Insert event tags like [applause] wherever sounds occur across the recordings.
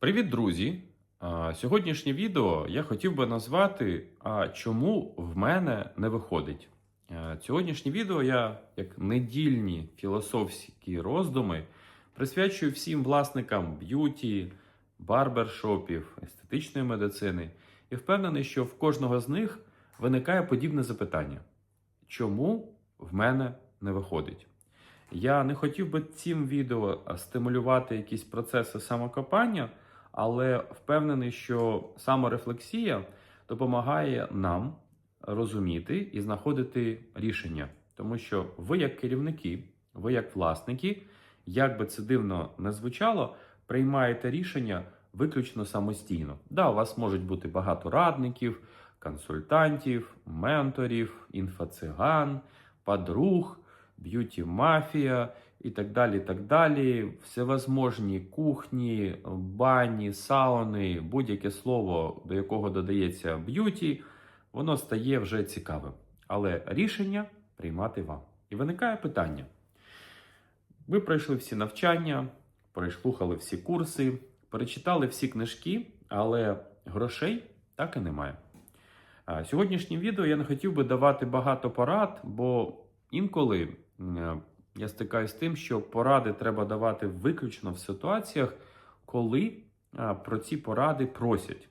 Привіт, друзі! Сьогоднішнє відео я хотів би назвати А чому в мене не виходить. Сьогоднішнє відео я, як недільні філософські роздуми, присвячую всім власникам б'юті, барбершопів, естетичної медицини і впевнений, що в кожного з них виникає подібне запитання: чому в мене не виходить? Я не хотів би цим відео стимулювати якісь процеси самокопання, але впевнений, що саморефлексія допомагає нам розуміти і знаходити рішення. Тому що ви, як керівники, ви як власники, як би це дивно не звучало, приймаєте рішення виключно самостійно. Да, у вас можуть бути багато радників, консультантів, менторів, інфоциган, подруг б'юті-мафія і так далі. і так далі. Всевозможні кухні, бані, сауни, будь-яке слово, до якого додається б'юті, воно стає вже цікавим. Але рішення приймати вам. І виникає питання: ви пройшли всі навчання, прослухали всі курси, перечитали всі книжки, але грошей так і немає. А Сьогоднішнє відео я не хотів би давати багато порад, бо інколи е, я стикаюся з тим, що поради треба давати виключно в ситуаціях, коли про ці поради просять.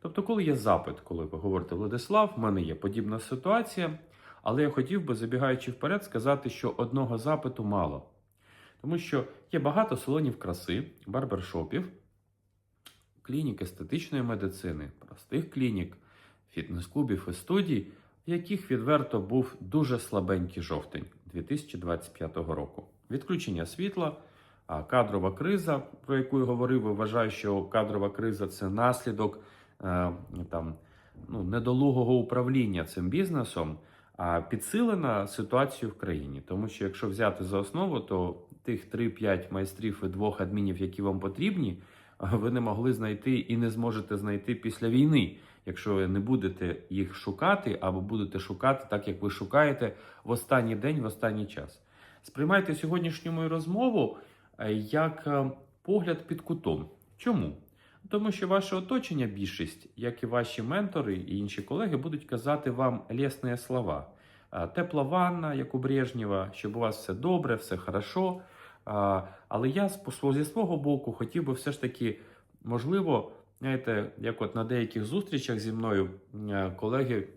Тобто, коли є запит, коли ви говорите, Владислав, в мене є подібна ситуація, але я хотів би, забігаючи вперед, сказати, що одного запиту мало. Тому що є багато салонів краси, барбершопів, клінік естетичної медицини, простих клінік, фітнес-клубів і студій, в яких відверто був дуже слабенький жовтень 2025 року. Відключення світла, кадрова криза, про яку я говорив, вважаю, що кадрова криза це наслідок е, там, ну, недолугого управління цим бізнесом, а підсилена ситуацію в країні. Тому що якщо взяти за основу, то тих 3-5 майстрів і двох адмінів, які вам потрібні, ви не могли знайти і не зможете знайти після війни якщо ви не будете їх шукати, або будете шукати так, як ви шукаєте в останній день, в останній час. Сприймайте сьогоднішню мою розмову е, як е, погляд під кутом. Чому? Тому що ваше оточення, більшість, як і ваші ментори і інші колеги, будуть казати вам лісні слова. Е, Тепла ванна, як у Брежнєва, щоб у вас все добре, все хорошо. Але я зі свого боку хотів би все ж таки, можливо, Знаєте, як от на деяких зустрічах зі мною е, колеги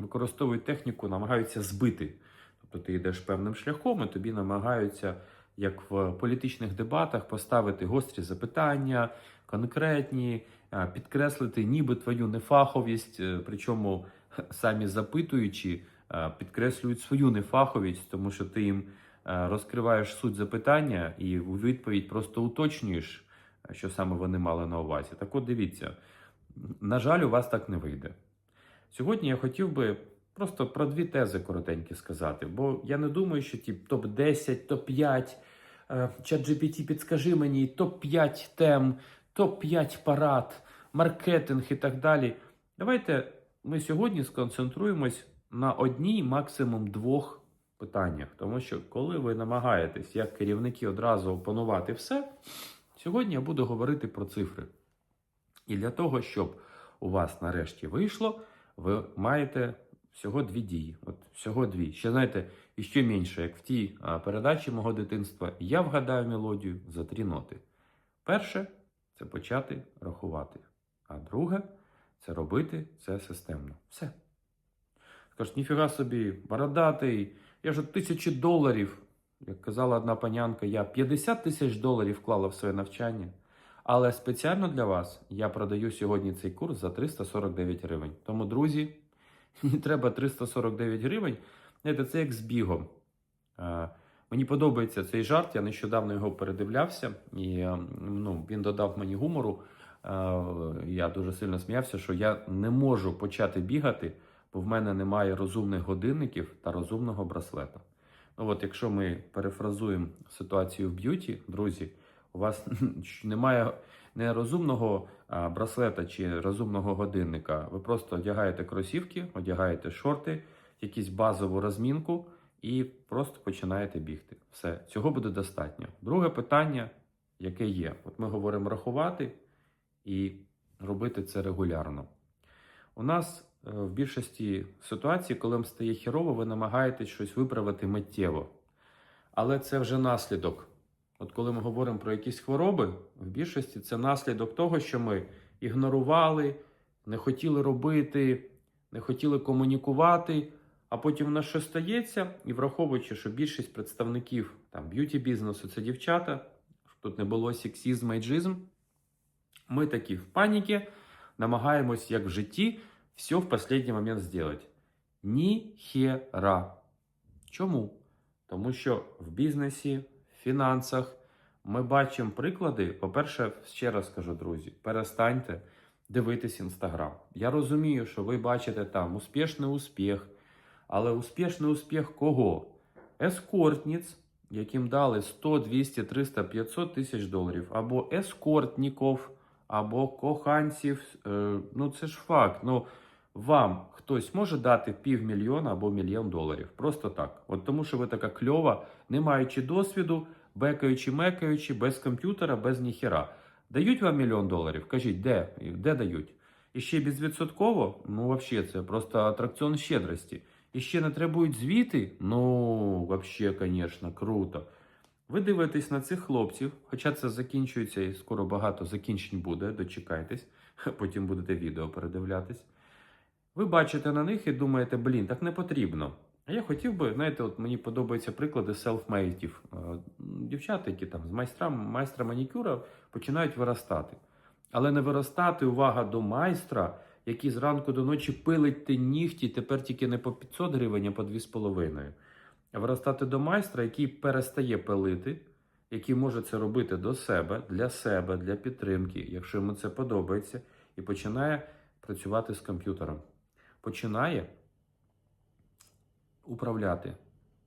використовують техніку, намагаються збити. Тобто ти йдеш певним шляхом, і тобі намагаються, як в політичних дебатах, поставити гострі запитання, конкретні, е, підкреслити ніби твою нефаховість, е, причому [laughs] самі запитуючи, підкреслюють свою нефаховість, тому що ти їм розкриваєш суть запитання і у відповідь просто уточнюєш що саме вони мали на увазі. Так от дивіться, на жаль, у вас так не вийде. Сьогодні я хотів би просто про дві тези коротенькі сказати, бо я не думаю, що ті топ-10, топ-5, чат GPT підскажи мені, топ-5 тем, топ-5 парад, маркетинг і так далі. Давайте ми сьогодні сконцентруємось на одній, максимум двох питаннях. Тому що, коли ви намагаєтесь як керівники одразу опанувати все. Сьогодні я буду говорити про цифри. І для того, щоб у вас нарешті вийшло, ви маєте всього дві дії. От всього дві. Ще знаєте, і ще менше, як в тій передачі мого дитинства, я вгадаю мелодію за три ноти. Перше це почати рахувати. А друге це робити це системно. Все. Скажуть, ніфіга собі, бородатий, я ж тисячі доларів як казала одна панянка, я 50 тисяч доларів вклала в своє навчання, але спеціально для вас я продаю сьогодні цей курс за 349 гривень. Тому, друзі, [laughs] мені треба 349 гривень. Знаєте, Це як з бігом. Мені подобається цей жарт, я нещодавно його передивлявся, і ну, він додав мені гумору. Я дуже сильно сміявся, що я не можу почати бігати, бо в мене немає розумних годинників та розумного браслета. Ну от, якщо ми перефразуємо ситуацію в б'юті, друзі, у вас [laughs] немає не розумного браслета чи розумного годинника. Ви просто одягаєте кросівки, одягаєте шорти, якусь базову розмінку і просто починаєте бігти. Все, цього буде достатньо. Друге питання, яке є: от ми говоримо рахувати, і робити це регулярно. У нас в більшості ситуацій, коли вам стає хірово, ви намагаєтесь щось виправити миттєво. Але це вже наслідок. От коли ми говоримо про якісь хвороби, в більшості це наслідок того, що ми ігнорували, не хотіли робити, не хотіли комунікувати, а потім в нас щось стається, і враховуючи, що більшість представників там, б'юті бізнесу це дівчата, щоб тут не було сексізм, ейджизм, ми такі в паніки намагаємось, як в житті, все в останній момент зробити. Ніхера. Чому? Тому що в бізнесі, в фінансах ми бачимо приклади. По-перше, ще раз скажу, друзі, перестаньте дивитись інстаграм. Я розумію, що ви бачите там успішний успіх, але успішний успіх кого? Ескортниць, яким дали 100, 200, 300, 500 тисяч доларів, або ескортників, або коханців. Е, ну це ж факт. Ну, вам хтось може дати півмільйона або мільйон доларів. Просто так. От тому, що ви така кльова, не маючи досвіду, бекаючи, мекаючи, без комп'ютера, без ніхера. Дають вам мільйон доларів? Кажіть, де? Де дають? І ще безвідсотково? Ну, взагалі, це просто атракціон щедрості. І ще не требують звіти? Ну, взагалі, звісно, круто. Ви дивитесь на цих хлопців, хоча це закінчується і скоро багато закінчень буде, дочекайтесь, [laughs] потім будете відео передивлятись. Ви бачите на них і думаєте, блін, так не потрібно. А я хотів би, знаєте, от мені подобаються приклади селфмейтів. Е, Дівчата, які там з майстра, майстра манікюра починають виростати. Але не виростати, увага до майстра, який зранку до ночі пилить ті нігті, тепер тільки не по 500 гривень, а по 2,5. А виростати до майстра, який перестає пилити, який може це робити до себе, для себе, для підтримки, якщо йому це подобається, і починає працювати з комп'ютером. Починає управляти.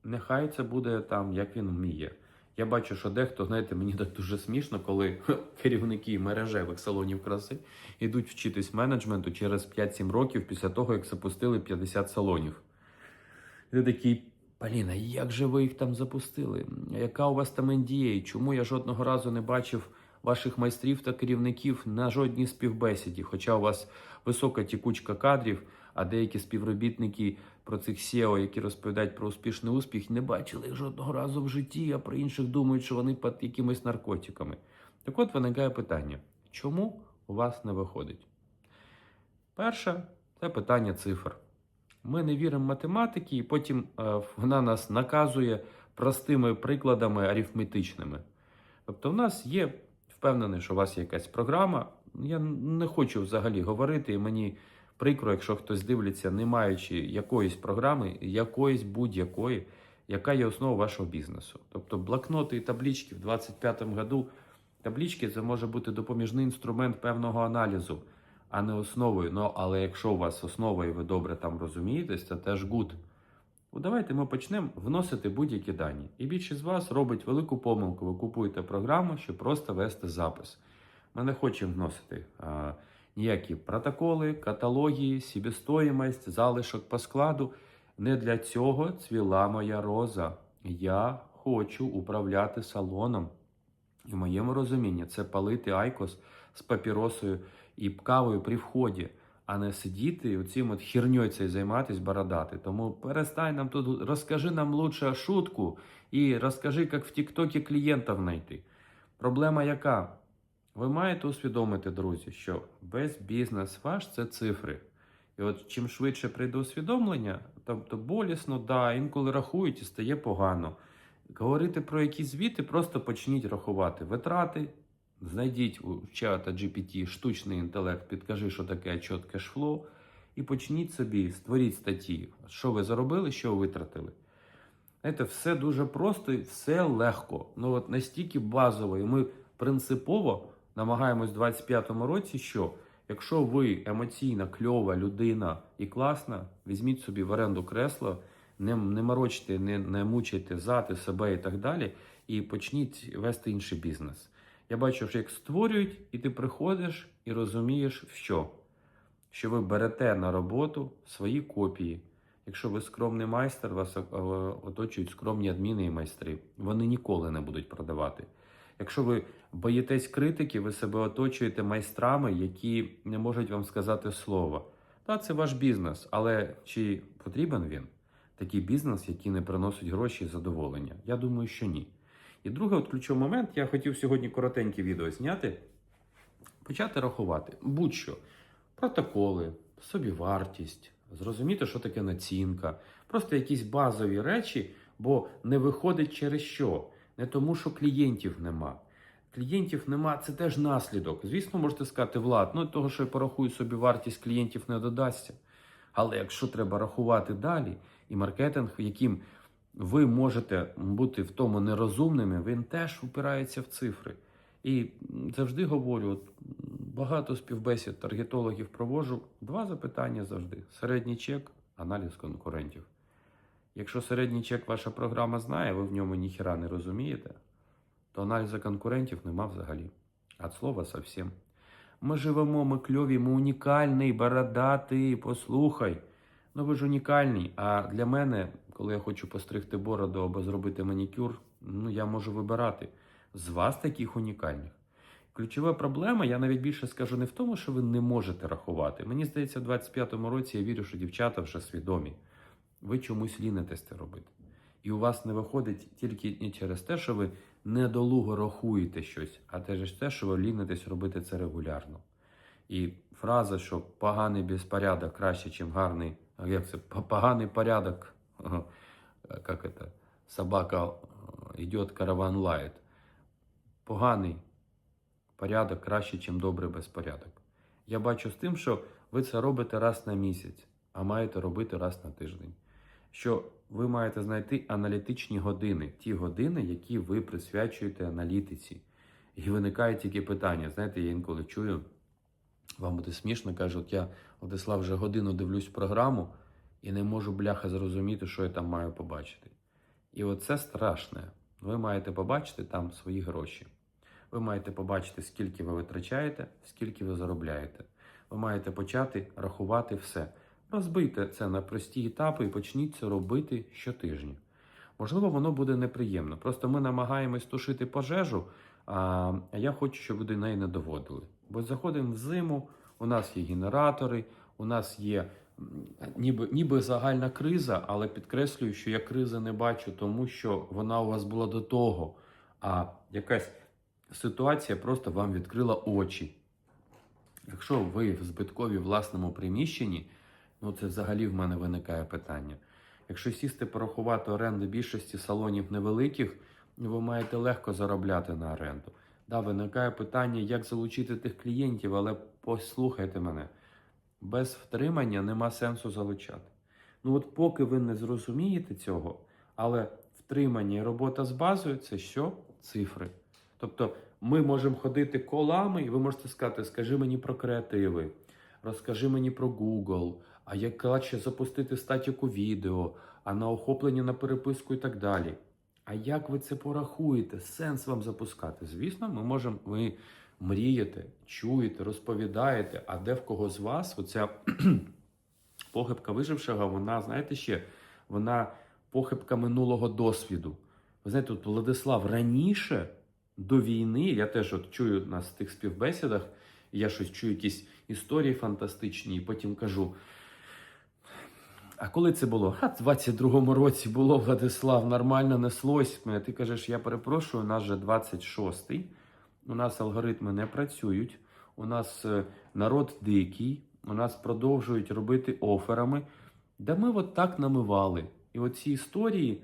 Нехай це буде там, як він вміє. Я бачу, що дехто, знаєте, мені так дуже смішно, коли [laughs] керівники мережевих салонів краси йдуть вчитись менеджменту через 5-7 років після того, як запустили 50 салонів. І ти такий, Поліна, як же ви їх там запустили? Яка у вас там NDA? Чому я жодного разу не бачив ваших майстрів та керівників на жодній співбесіді? Хоча у вас висока тікучка кадрів, а деякі співробітники про цих SEO, які розповідають про успішний успіх, не бачили їх жодного разу в житті, а про інших думають, що вони під якимись наркотиками. Так от виникає питання: чому у вас не виходить? Перше, це питання цифр. Ми не віримо математиці, і потім е, вона нас наказує простими прикладами арифметичними. Тобто, в нас є впевнений, що у вас є якась програма. Я не хочу взагалі говорити, і мені прикро, якщо хтось дивиться, не маючи якоїсь програми, якоїсь будь-якої, яка є основа вашого бізнесу. Тобто блокноти і таблички в 2025 году. Таблички це може бути допоміжний інструмент певного аналізу, а не основою. Ну, але якщо у вас основа і ви добре там розумієтесь, це теж гуд. Ну, давайте ми почнемо вносити будь-які дані. І більшість з вас робить велику помилку. Ви купуєте програму, щоб просто вести запис. Ми не хочемо вносити ніякі протоколи, каталоги, себестоїмость, залишок по складу. Не для цього цвіла моя роза. Я хочу управляти салоном. І в моєму розумінні це палити айкос з папіросою і кавою при вході, а не сидіти і оцим от херньою цей займатися бородати. Тому перестань нам тут, розкажи нам лучше шутку і розкажи, як в Тіктокі клієнтів знайти. Проблема яка? Ви маєте усвідомити, друзі, що весь бізнес ваш це цифри. І от чим швидше прийде усвідомлення, тобто болісно, да, інколи рахують і стає погано. Говорити про якісь звіти, просто почніть рахувати витрати, знайдіть у чата GPT штучний інтелект, підкажи, що таке отчет кешфлоу, і почніть собі, створіть статті, що ви заробили, що ви витратили. Знаєте, все дуже просто і все легко. Ну от настільки базово, і ми принципово намагаємось в 25-му році, що якщо ви емоційна, кльова людина і класна, візьміть собі в оренду кресло не, не морочте, не, не мучайте зати себе і так далі, і почніть вести інший бізнес. Я бачу, що як створюють, і ти приходиш і розумієш, що? Що ви берете на роботу свої копії. Якщо ви скромний майстер, вас е, оточують скромні адміни і майстри. Вони ніколи не будуть продавати. Якщо ви боїтесь критики, ви себе оточуєте майстрами, які не можуть вам сказати слова. Та це ваш бізнес, але чи потрібен він? Такий бізнес, який не приносить гроші і задоволення? Я думаю, що ні. І другий от ключовий момент, я хотів сьогодні коротеньке відео зняти, почати рахувати будь-що. Протоколи, собівартість, зрозуміти, що таке націнка, просто якісь базові речі, бо не виходить через що? Не тому, що клієнтів нема. Клієнтів нема, це теж наслідок. Звісно, можете сказати, Влад, ну того, що я порахую собі вартість клієнтів не додасться. Але якщо треба рахувати далі, і маркетинг, яким ви можете бути в тому нерозумними, він теж упирається в цифри. І завжди говорю, от багато співбесід таргетологів проводжу. Два запитання завжди: середній чек, аналіз конкурентів. Якщо середній чек ваша програма знає, ви в ньому ніхіра не розумієте, то аналізу конкурентів нема взагалі. От слова зовсім. Ми живемо, ми кльові, ми унікальний, бородатий, послухай. Ну ви ж унікальні. А для мене, коли я хочу постригти бороду або зробити манікюр, ну я можу вибирати з вас таких унікальних. Ключова проблема, я навіть більше скажу, не в тому, що ви не можете рахувати. Мені здається, в 25-му році я вірю, що дівчата вже свідомі. Ви чомусь лінитесь це робити. І у вас не виходить тільки не через те, що ви недолуго рахуєте щось, а теж те, що ви лінитесь робити це регулярно. І фраза, що поганий безпорядок краще, ніж гарний, як це поганий порядок, як це, собака йде, караван лает. Поганий порядок краще, ніж добрий безпорядок. Я бачу з тим, що ви це робите раз на місяць, а маєте робити раз на тиждень. Що ви маєте знайти аналітичні години, ті години, які ви присвячуєте аналітиці. І виникає тільки питання. Знаєте, я інколи чую, вам буде смішно, каже, от я, Владислав, вже годину дивлюсь програму і не можу бляха зрозуміти, що я там маю побачити. І оце страшне. Ви маєте побачити там свої гроші. Ви маєте побачити, скільки ви витрачаєте, скільки ви заробляєте. Ви маєте почати рахувати все. Розбийте це на прості етапи і почніть це робити щотижня. Можливо, воно буде неприємно. Просто ми намагаємось тушити пожежу, а я хочу, щоб ви до неї не доводили. Бо заходимо в зиму, у нас є генератори, у нас є ніби, ніби загальна криза, але підкреслюю, що я кризи не бачу, тому що вона у вас була до того. А якась ситуація просто вам відкрила очі. Якщо ви в збиткові власному приміщенні, ну це взагалі в мене виникає питання. Якщо сісти порахувати оренди більшості салонів невеликих, ви маєте легко заробляти на оренду. Да, виникає питання, як залучити тих клієнтів, але послухайте мене, без втримання нема сенсу залучати. Ну от поки ви не зрозумієте цього, але втримання і робота з базою це що? Цифри. Тобто ми можемо ходити колами, і ви можете сказати, скажи мені про креативи, розкажи мені про Google, а як краще запустити статіку відео, а на охоплення на переписку і так далі. А як ви це порахуєте? Сенс вам запускати? Звісно, ми можемо, ви мрієте, чуєте, розповідаєте, а де в кого з вас оця [clears throat] похибка вижившого, вона, знаєте ще, вона похибка минулого досвіду. Ви знаєте, от Владислав раніше до війни, я теж от чую нас в тих співбесідах, я щось чую, якісь історії фантастичні, і потім кажу. А коли це було? А в 22-му році було Владислав, нормально неслось. А Ти кажеш, я перепрошую, у нас вже 26-й, у нас алгоритми не працюють, у нас е, народ дикий, у нас продовжують робити оферами. Да ми от так намивали. І оці історії,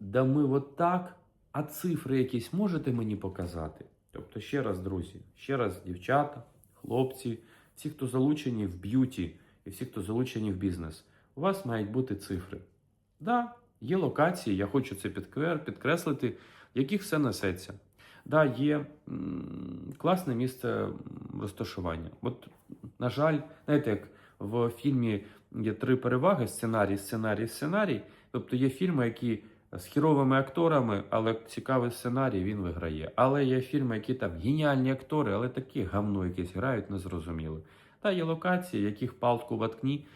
да ми от так, а цифри якісь можете мені показати? Тобто, ще раз, друзі, ще раз, дівчата, хлопці, всі, хто залучені в б'юті і всі, хто залучені в бізнес, у вас мають бути цифри. Да, є локації, я хочу це підкреслити, в яких все несеться. Да, є класне місце розташування. От, на жаль, знаєте, як в фільмі є три переваги: сценарій, сценарій, сценарій. Тобто є фільми, які з хіровими акторами, але цікавий сценарій, він виграє. Але є фільми, які там геніальні актори, але такі гавно якісь грають, незрозуміло. Та є локації, яких палку ваткні.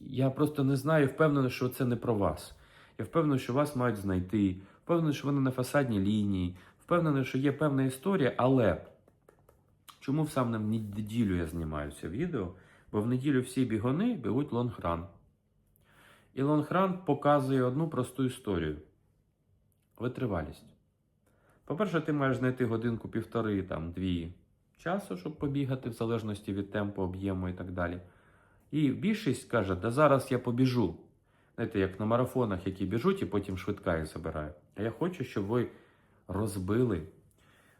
Я просто не знаю, впевнений, що це не про вас. Я впевнений, що вас мають знайти, впевнений, що вони на фасадній лінії, Впевнений, що є певна історія, але чому саме в неділю я знімаю це відео? Бо в неділю всі бігуни бігуть лонгран. І лонгран показує одну просту історію: витривалість. По-перше, ти маєш знайти годинку півтори, там, дві часу, щоб побігати, в залежності від темпу, об'єму і так далі. І більшість каже, да зараз я побіжу. Знаєте, як на марафонах, які біжуть, і потім швидка їх забирає. А я хочу, щоб ви розбили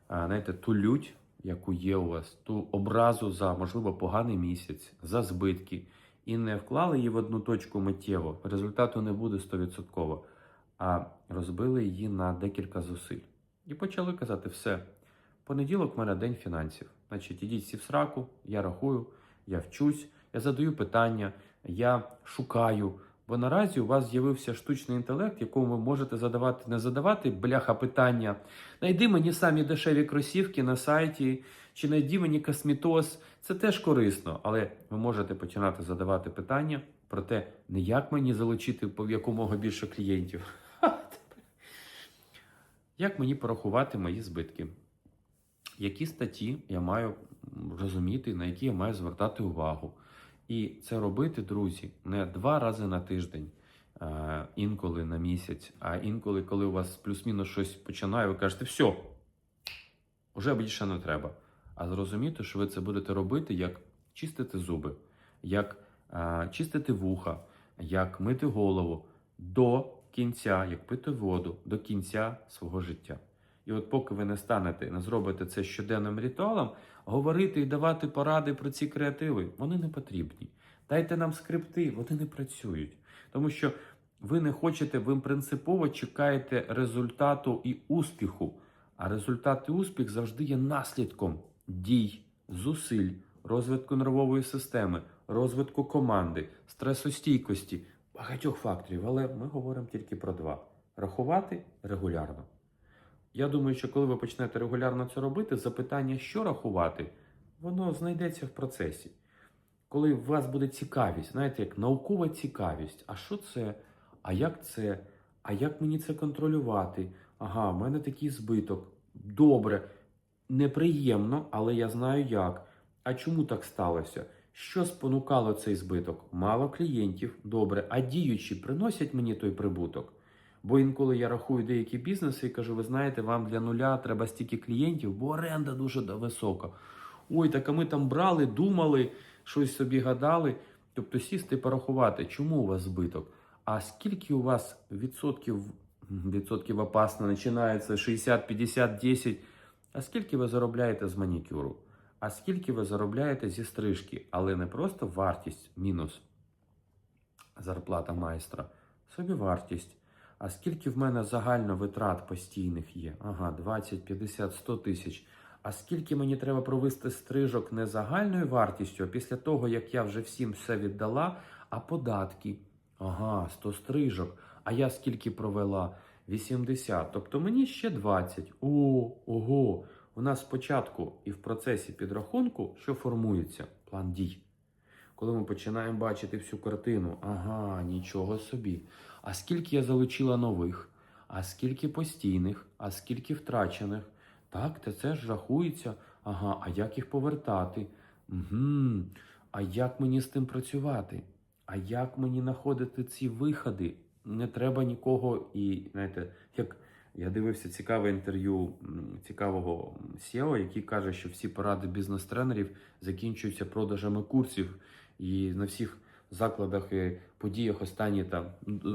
знаєте, ту лють, яку є у вас, ту образу за, можливо, поганий місяць, за збитки, і не вклали її в одну точку миттєво. Результату не буде 100%, а розбили її на декілька зусиль. І почали казати: все, понеділок в мене день фінансів. Значить, ідіть всі в сраку, я рахую, я вчусь, я задаю питання, я шукаю. Бо наразі у вас з'явився штучний інтелект, якому ви можете задавати, не задавати бляха питання. Найди мені самі дешеві кросівки на сайті, чи найди мені космітоз. Це теж корисно, але ви можете починати задавати питання про те, не як мені залучити по- якомога більше клієнтів. Як мені порахувати мої збитки? Які статті я маю розуміти, на які я маю звертати увагу? І це робити, друзі, не два рази на тиждень, інколи на місяць, а інколи, коли у вас плюс-мінус щось починає, ви кажете, все, вже більше не треба. А зрозуміти, що ви це будете робити, як чистити зуби, як чистити вуха, як мити голову до кінця, як пити воду до кінця свого життя. І от поки ви не станете, не зробите це щоденним ритуалом, говорити і давати поради про ці креативи, вони не потрібні. Дайте нам скрипти, вони не працюють. Тому що ви не хочете, ви принципово чекаєте результату і успіху. А результат і успіх завжди є наслідком дій, зусиль, розвитку нервової системи, розвитку команди, стресостійкості, багатьох факторів. Але ми говоримо тільки про два: рахувати регулярно. Я думаю, що коли ви почнете регулярно це робити, запитання, що рахувати, воно знайдеться в процесі. Коли у вас буде цікавість, знаєте, як наукова цікавість, а що це? А як це? А як мені це контролювати? Ага, в мене такий збиток. Добре, неприємно, але я знаю як. А чому так сталося? Що спонукало цей збиток? Мало клієнтів, добре, а діючі приносять мені той прибуток. Бо інколи я рахую деякі бізнеси і кажу, ви знаєте, вам для нуля треба стільки клієнтів, бо оренда дуже висока. Ой, так а ми там брали, думали, щось собі гадали. Тобто сісти і порахувати, чому у вас збиток, а скільки у вас відсотків, відсотків опасно починається 60, 50, 10, а скільки ви заробляєте з манікюру? А скільки ви заробляєте зі стрижки, але не просто вартість мінус зарплата майстра, собівартість. А скільки в мене загально витрат постійних є? Ага, 20, 50, 100 тисяч. А скільки мені треба провести стрижок не загальною вартістю, після того, як я вже всім все віддала, а податки? Ага, 100 стрижок. А я скільки провела? 80. Тобто мені ще 20. О, ого. У нас спочатку і в процесі підрахунку, що формується? План дій. Коли ми починаємо бачити всю картину, ага, нічого собі. А скільки я залучила нових, а скільки постійних, а скільки втрачених. Так, та це ж рахується. Ага, а як їх повертати? Угу. А як мені з тим працювати? А як мені знаходити ці виходи? Не треба нікого і, знаєте, як я дивився цікаве інтерв'ю цікавого SEO, який каже, що всі поради бізнес-тренерів закінчуються продажами курсів, і на всіх закладах і подіях останні там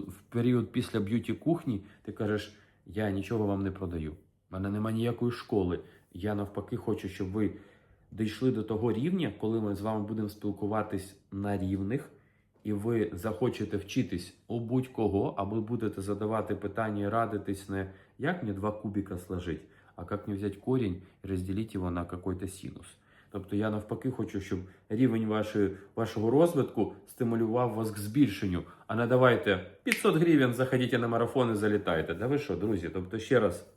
в період після б'юті кухні ти кажеш, я нічого вам не продаю. У мене немає ніякої школи. Я навпаки хочу, щоб ви дійшли до того рівня, коли ми з вами будемо спілкуватись на рівних, і ви захочете вчитись у будь-кого, або будете задавати питання і радитись не як мені два кубика сложить, а як мені взяти корінь і розділити його на якийсь синус. Тобто я навпаки хочу, щоб рівень вашої, вашого розвитку стимулював вас к збільшенню. А не давайте 500 гривень, заходіть на марафон і залітайте. Да ви що, друзі? Тобто ще раз,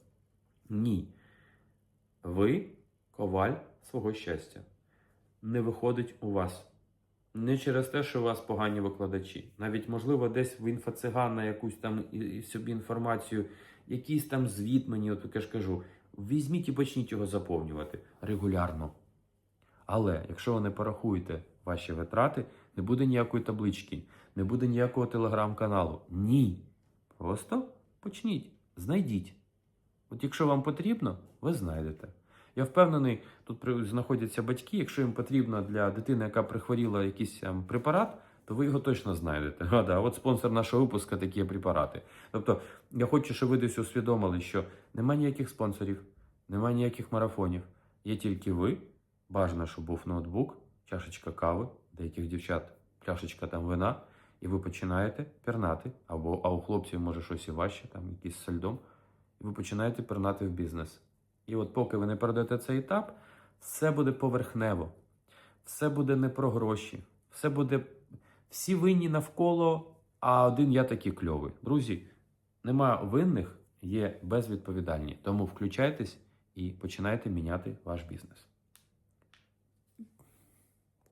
ні. Ви коваль свого щастя. Не виходить у вас. Не через те, що у вас погані викладачі. Навіть, можливо, десь в інфоциган на якусь там і- і собі інформацію, якийсь там звіт мені, от я ж кажу, візьміть і почніть його заповнювати регулярно. Але якщо ви не порахуєте ваші витрати, не буде ніякої таблички, не буде ніякого телеграм-каналу. Ні. Просто почніть, знайдіть. От якщо вам потрібно, ви знайдете. Я впевнений, тут знаходяться батьки. Якщо їм потрібно для дитини, яка прихворіла якийсь ем, препарат, то ви його точно знайдете. А, да, от спонсор нашого випуска такі препарати. Тобто, я хочу, щоб ви десь усвідомили, що немає ніяких спонсорів, немає ніяких марафонів. Є тільки ви. Бажано, щоб був ноутбук, чашечка кави, деяких дівчат, пляшечка там вина, і ви починаєте пірнати, або а у хлопців може щось і важче, там якийсь льдом, і ви починаєте пірнати в бізнес. І от поки ви не перейдете цей етап, все буде поверхнево, все буде не про гроші, все буде всі винні навколо, а один я такий кльовий. Друзі, нема винних, є безвідповідальні. Тому включайтесь і починайте міняти ваш бізнес.